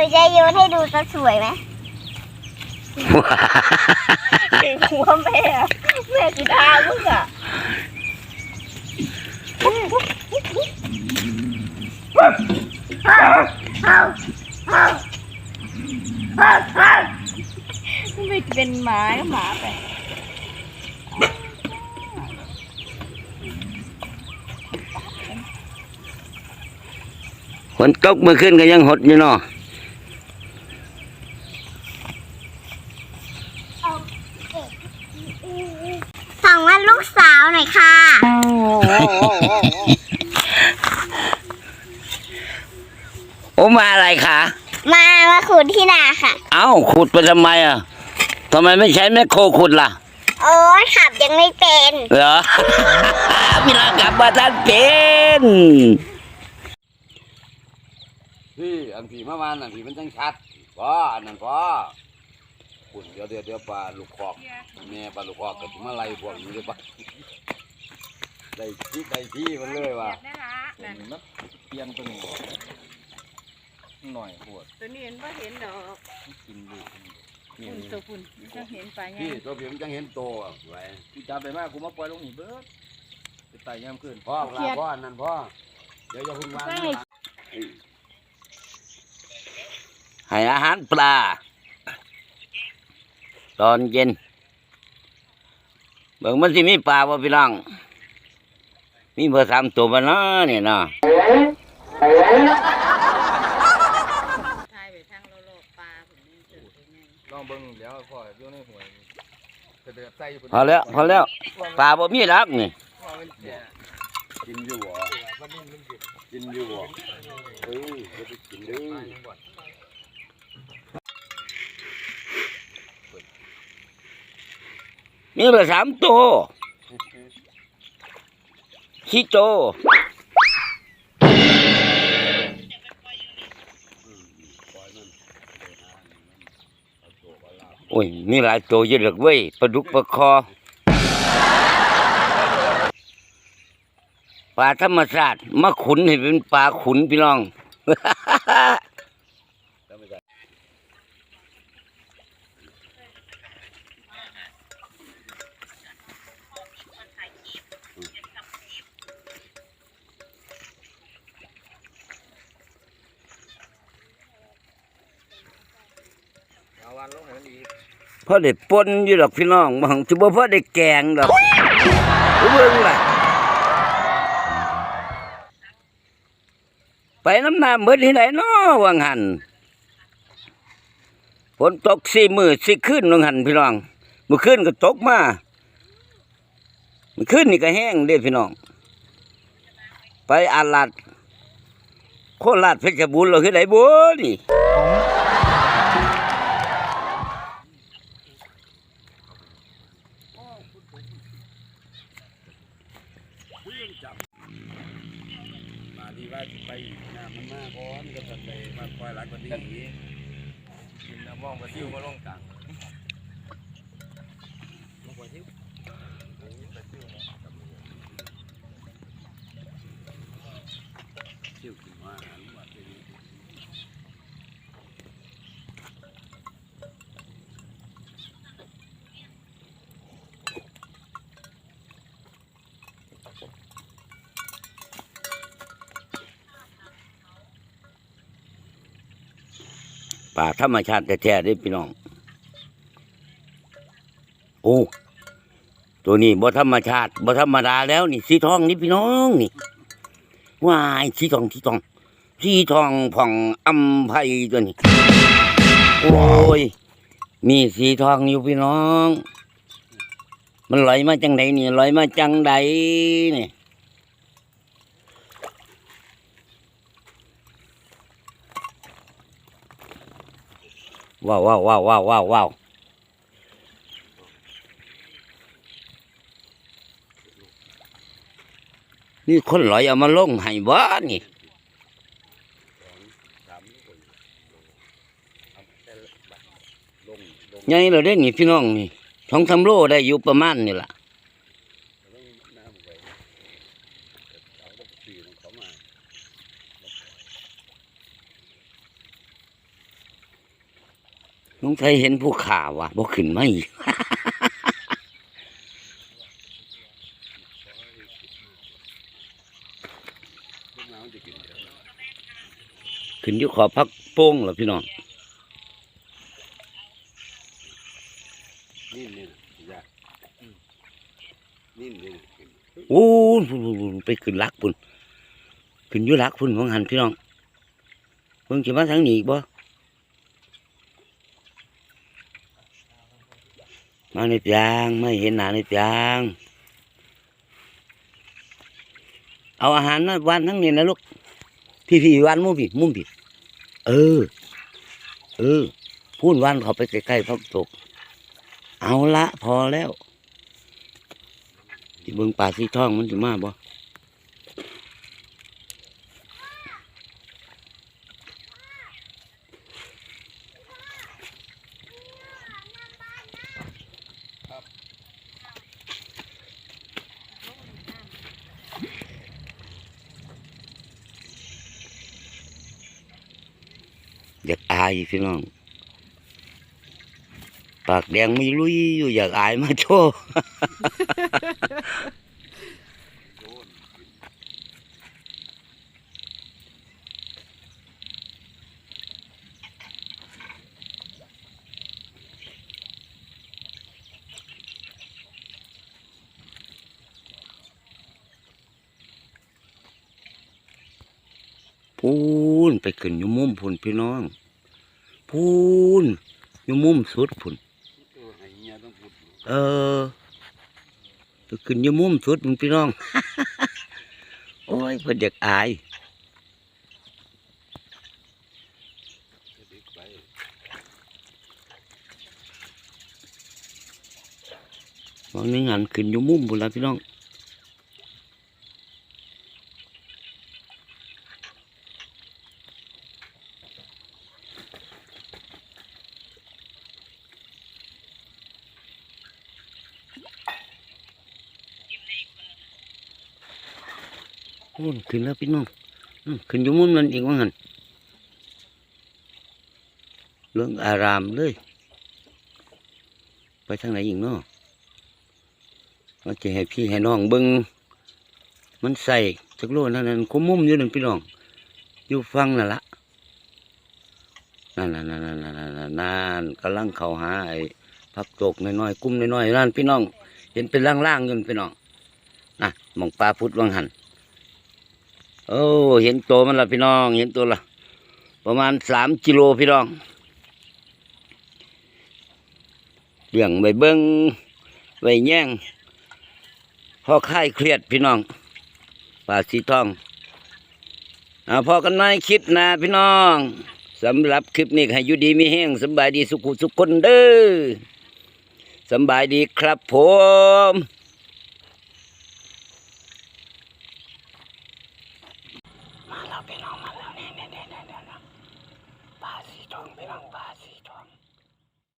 นูจะโยนให้ดูจะสวยไหมถึงหัวแม่แม่สีดามึงอะไม่เป็นหมาก็หมาไปฝนตกเมื่อคืนก็ยังหดอยู่เนาะ ส่องว่าลูกสาวหน่อยค่ะโอ้มาอะไรคะ มามาขุดที่นาค่ะ เอ้าขุดไปทำไมอะทำไมไม่ใช้แมคโครขุดล่ะ โอ้ยขับยังไม่เป็น เหรอ พี่ลากลับมาท่านเป็นพี่อันผีมาวานอันผีมันจังชัดพออันนั้นพอ ปุ่นเดี๋ยวเดี๋ยวเดี๋ยวปลาลูกคอกแม่ปลาลูกคอกกับมาไล่พวกนี้เลยปะได้ที่ได้ที่มันเลยว่ะเห็นมันเปลี่ยนตัวนี้หน่อยปวดตัวนี้เห็นว่าเห็นดอกกินดูนี่ฝุ่นตัวฝุ่นจะเห็นปลาไงพี่ตัวผีมันจังเห็นโตอะไว้กูจับไปมากกูมาปล่อยลงนี่เบิดไปไต่ยามขึ้นพ่อปลาพ่ออันนั้นพ่อเดี๋ยวจะพึ่งวางนะให้อาหารปลา ตอนเย็น เบิ่งมันสิมีปลาบ่พี่น้อง มีเบอร์สามตัวบ่เนาะเนี่ยเนาะทายไปทางโลโลกปลาผมนี่เจอตัวไงลองเบิ่งแล้วพ่ออยู่ในห่วยกระเดือบใส่อยู่พอแล้วพอแล้วปลาบ่มีรักนี่พ่อมันแก่กินอยู่บ่กินอยู่บ่เออจะไปกินเด้อ มีเบอร์สามตัวขี้โตโอ้ยมีหลายตัวเยอะเหลือเว้ยปลาดุกปลาคอปลาธรรมชาติมาขุนให้เป็นปลาขุนพี่น้อง วันลงให้มันดีพอได้ปนอยู่ดอกพี่น้องบางถือว่าพอได้แกงดอกเบิ่งล่ะไปน้ำน้ำเบิดที่ไหนน้อวังหันฝนตกสี่มือสี่ขึ้นวังหันพี่น้องเมื่อคืนก็ตกมามื่อคืนนี่ก็แห้งเด้พี่น้อง ไปอาลัดโคราชเพชรบูรณ์เราคือไหนบุนี่ มาที่ว่าไปน้ำมัน มาก่อนก็จะไปมาคอยรักกันดีกินน้ำมองปลาซิวมาลงกลางลงปลาซิวปลาซิวเนาะ เที่ยวกินว่าอันว่าเป็น ป่าธรรมชาติแท้ๆด้พี่น้อง โอ้ตัวนี้บ่ธรรมชาติบ่ธรรมดาแล้วนี่สีทองนี่พี่น้องนี่ว้ายสีทองสีทองสีทองผ่องอำไพตัวนี้ โอ้ย มีสีทองอยู่พี่น้อง มันลอยมาจังใดนี่ลอยมาจังใดนี่ ว้าวว้าวว้าวว้าวว้าวว้าวนี่คนลอยเอามาลงให้บ้านี่ยังลงไงเราได้นี่พี่น้องนี่ท้องทำโลได้อยู่ประมาณนี่ละ ลงน้ำไปเอาลูกปีของเขามา น้องไทยเห็นผู้ข่าวว่ะบ่ขึ้นมาอีกพวกน้นเดี๋ยวขึ้นอยู่ขอพักโป้งเหรอพี่น้องนิ่มนี่ยากนิ่มนี่โอ้ไปขึ้นลักพุ่นขึ้นอยู่ลักพุ่นของหันพี่น้องเพิ่งจะมาทางนี้บ่ มาในยางไม่เห็นหน้าในยาง เอาอาหารนะวันทั้งนี้นะลูกพี่พี่วันมุ่งผิดมุ่งผิดเออ เออ พูดวันเขาไปใกล้ๆพักตก เอาละพอแล้วที่เบิงป่าสีทองมันจะมาบ่าอายพี่น้อง ปากแดงไม่ลุยอยู่อยากอายมาโชว์พูนไปขึ้นอยู่มุมพุนพี่น้อง พูนอยู่มุมสุดพุ่นเออให้เมียต้องพูดเออไปขึ้นอยู่มุมสุดพุ่นพี่น้อง โอ้ยเพิ่นอยากอายจะดึกไปบางนึงหันขึ้นอยู่มุมพุ่นละพี่น้อง พูนขึ้นแล้วพี่น้องขึ้นอยู่มุมนั้นอีกว่างั้นเรื่องอารามเลย ไปทางไหนอีกเนาะเราจะให้พี่ให้น้องเบิ้งมันใส่จักโลนั่นนั่นคุ้มมุมอยู่นั่นพี่น้อง อยู่ฟังนั่นละนั่นนั่นนั่นนั่นนั่นกำลังเข่าหาไอ้พักตกน้อยๆกุ้มน้อยๆนั่นพี่น้อง เห็นเป็นล่างๆอยู่พี่น้องน่ะมองปลาพุดวังหัน โอ้เห็นตัวมันละพี่น้อง เห็นตัวละประมาณสามกิโลพี่น้องเลี้ยงใบเบิ้งใบแย่งพ่อค่ายเครียดพี่น้องป่าสีทองอ่าพอกันไหมคลิปหนะพี่น้องสำหรับคลิปนี้ให้ยูดีมีแห้งสบายดีสุขุสุขคนเด้อสบายดีครับผม